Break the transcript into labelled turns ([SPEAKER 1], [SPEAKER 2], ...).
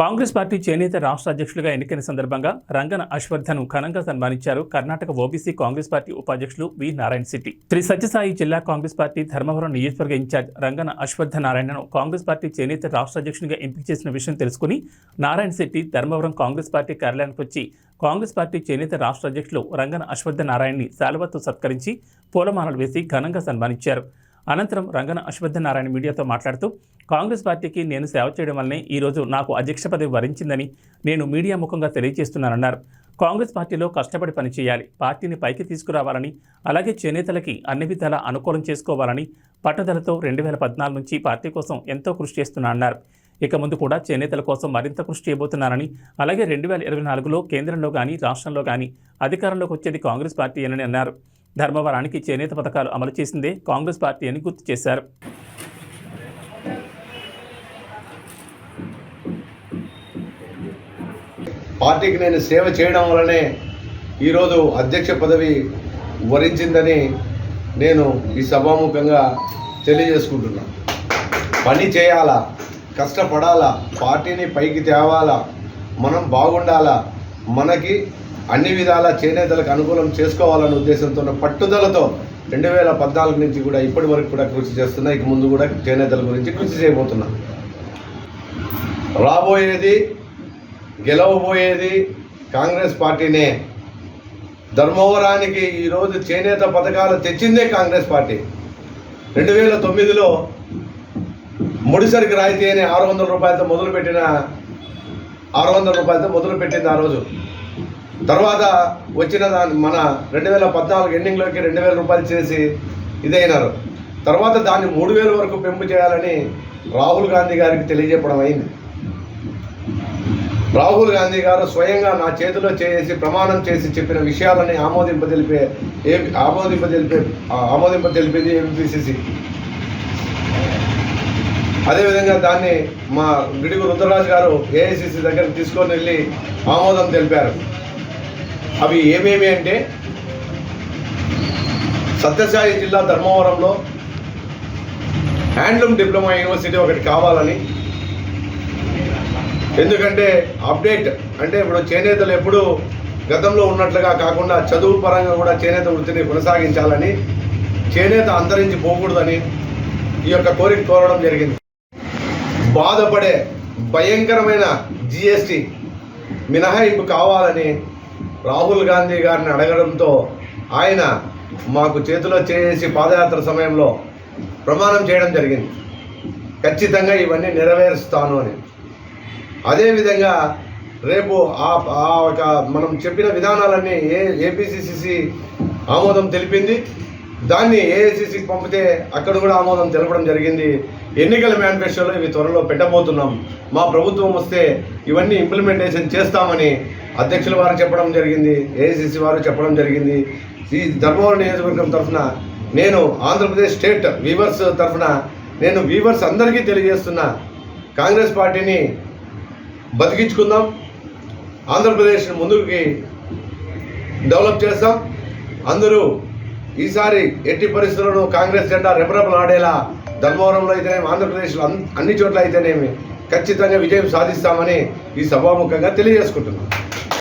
[SPEAKER 1] Congress party చేనేత రాష్ట్ర అధ్యక్షులుగా ఎన్నికైన సందర్భంగా రంగన అశ్వర్ధను ఘనంగా సన్మానించారు కర్ణాటక ఓబీసీ కాంగ్రెస్ పార్టీ ఉపాధ్యక్షులు వి నారాయణ శెట్టి. శ్రీ సత్యసాయి జిల్లా కాంగ్రెస్ పార్టీ ధర్మవరం నియోజకవర్గ ఇన్ఛార్జ్ రంగన అశ్వర్ధ నారాయణను కాంగ్రెస్ పార్టీ చేనేత రాష్ట్ర అధ్యక్షునిగా ఎంపిక చేసిన విషయం తెలుసుకుని నారాయణ శెట్టి ధర్మవరం కాంగ్రెస్ పార్టీ కార్యాలయానికి వచ్చి కాంగ్రెస్ పార్టీ చేనేత రాష్ట్ర అధ్యక్షులు రంగన అశ్వర్ధ నారాయణని శాలువతో సత్కరించి పూలమాలలు వేసి ఘనంగా సన్మానించారు. అనంతరం రంగన అశ్వత్థనారాయణ మీడియాతో మాట్లాడుతూ కాంగ్రెస్ పార్టీకి నేను సేవ చేయడం వల్లనే ఈరోజు నాకు అధ్యక్ష పదవి వరించిందని నేను మీడియా ముఖంగా తెలియజేస్తున్నానన్నారు. కాంగ్రెస్ పార్టీలో కష్టపడి పనిచేయాలి పార్టీని పైకి తీసుకురావాలని అలాగే చేనేతలకి అన్ని విధాలా అనుకూలం చేసుకోవాలని పట్టుదలతో రెండు వేల పద్నాలుగు నుంచి పార్టీ కోసం ఎంతో కృషి చేస్తున్నా అన్నారు. ఇక ముందు కూడా చేనేతల కోసం మరింత కృషి చేయబోతున్నానని అలాగే రెండు వేల ఇరవై నాలుగులో కేంద్రంలో కానీ రాష్ట్రంలో కానీ అధికారంలోకి వచ్చేది కాంగ్రెస్ పార్టీ అని అన్నారు. ధర్మవరానికి చేనేత పథకాలు అమలు చేసిందే కాంగ్రెస్ పార్టీ అని గుర్తు చేశారు.
[SPEAKER 2] పార్టీకి నేను సేవ చేయడం వల్లనే ఈరోజు అధ్యక్ష పదవి వరించిందని నేను ఈ సభాముఖంగా తెలియజేసుకుంటున్నాను పని చేయాలా కష్టపడాలా పార్టీని పైకి తేవాలా మనం బాగుండాలా మనకి అన్ని విధాల చేనేతలకు అనుకూలం చేసుకోవాలనే ఉద్దేశంతో ఉన్న పట్టుదలతో రెండు వేల పద్నాలుగు నుంచి కూడా ఇప్పటి వరకు కూడా కృషి చేస్తున్నా ఇక ముందు కూడా చేనేతల గురించి కృషి చేయబోతున్నా. రాబోయేది గెలవబోయేది కాంగ్రెస్ పార్టీనే. ధర్మవరానికి ఈరోజు చేనేత పథకాలు తెచ్చిందే కాంగ్రెస్ పార్టీ. రెండు వేల తొమ్మిదిలో ముడిసరికి రాయితీ అని ఆరు వందల రూపాయలతో మొదలుపెట్టిన ఆరు వందల రూపాయలతో మొదలుపెట్టింది ఆ రోజు. తర్వాత వచ్చిన దాని మన రెండు వేల పద్నాలుగు ఎండింగ్లోకి రెండు వేల రూపాయలు చేసి ఇదైనారు తర్వాత దాన్ని మూడు వేల వరకు పెంపు చేయాలని రాహుల్ గాంధీ గారికి తెలియజెప్పడం అయింది. రాహుల్ గాంధీ గారు స్వయంగా నా చేతిలో చేసి ప్రమాణం చేసి చెప్పిన విషయాలని ఆమోదింప తెలిపే ఏ ఆమోదింప తెలిపే ఆమోదింప తెలిపింది ఎంపీసీసీ అదేవిధంగా దాన్ని మా గిడుగు రుద్రరాజు గారు ఏఐసిసి దగ్గర తీసుకొని వెళ్ళి ఆమోదం తెలిపారు. అవి ఏమేమి అంటే సత్యసాయి జిల్లా ధర్మవరంలో హ్యాండ్లూమ్ డిప్లొమా యూనివర్సిటీ ఒకటి కావాలని. ఎందుకంటే అప్డేట్ అంటే ఇప్పుడు చేనేతలు ఎప్పుడు గతంలో ఉన్నట్లుగా కాకుండా చదువు పరంగా కూడా చేనేత వృత్తిని కొనసాగించాలని చేనేత అంతరించి పోకూడదని ఈ యొక్క కోరిక కోరడం జరిగింది. బాధపడే భయంకరమైన జిఎస్టి మినహాయింపు కావాలని రాహుల్ గాంధీ గారిని అడగడంతో ఆయన మాకు చేతిలో చేసి పాదయాత్ర సమయంలో ప్రమాణం చేయడం జరిగింది. ఖచ్చితంగా ఇవన్నీ నెరవేరుస్తాను అని. అదేవిధంగా రేపు ఆ ఆ ఒక మనం చెప్పిన విధానాలన్నీ ఏ ఏపీసీసీసీ ఆమోదం తెలిపింది. దాన్ని ఏఐసిసికి పంపితే అక్కడ కూడా ఆమోదం తెలపడం జరిగింది. ఎన్నికల మేనిఫెస్టోలో ఇవి త్వరలో పెట్టబోతున్నాం. మా ప్రభుత్వం వస్తే ఇవన్నీ ఇంప్లిమెంటేషన్ చేస్తామని అధ్యక్షుల వారు చెప్పడం జరిగింది ఏఐసిసి వారు చెప్పడం జరిగింది. ఈ ధర్మవరం నియోజకవర్గం తరఫున నేను ఆంధ్రప్రదేశ్ స్టేట్ వీవర్స్ తరఫున నేను వీవర్స్ అందరికీ తెలియజేస్తున్నా. కాంగ్రెస్ పార్టీని బతికించుకుందాం. ఆంధ్రప్రదేశ్ ముందుకి డెవలప్ చేస్తాం. అందరూ ఈసారి ఎట్టి పరిస్థితుల్లోనూ కాంగ్రెస్ జెండా రెపరెపలాడేలా ధర్మవరంలో అయితేనేమి ఆంధ్రప్రదేశ్లో అన్ని చోట్ల అయితేనేమి ఖచ్చితంగా విజయం సాధిస్తామని ఈ సభాముఖంగా తెలియజేసుకుంటున్నాం.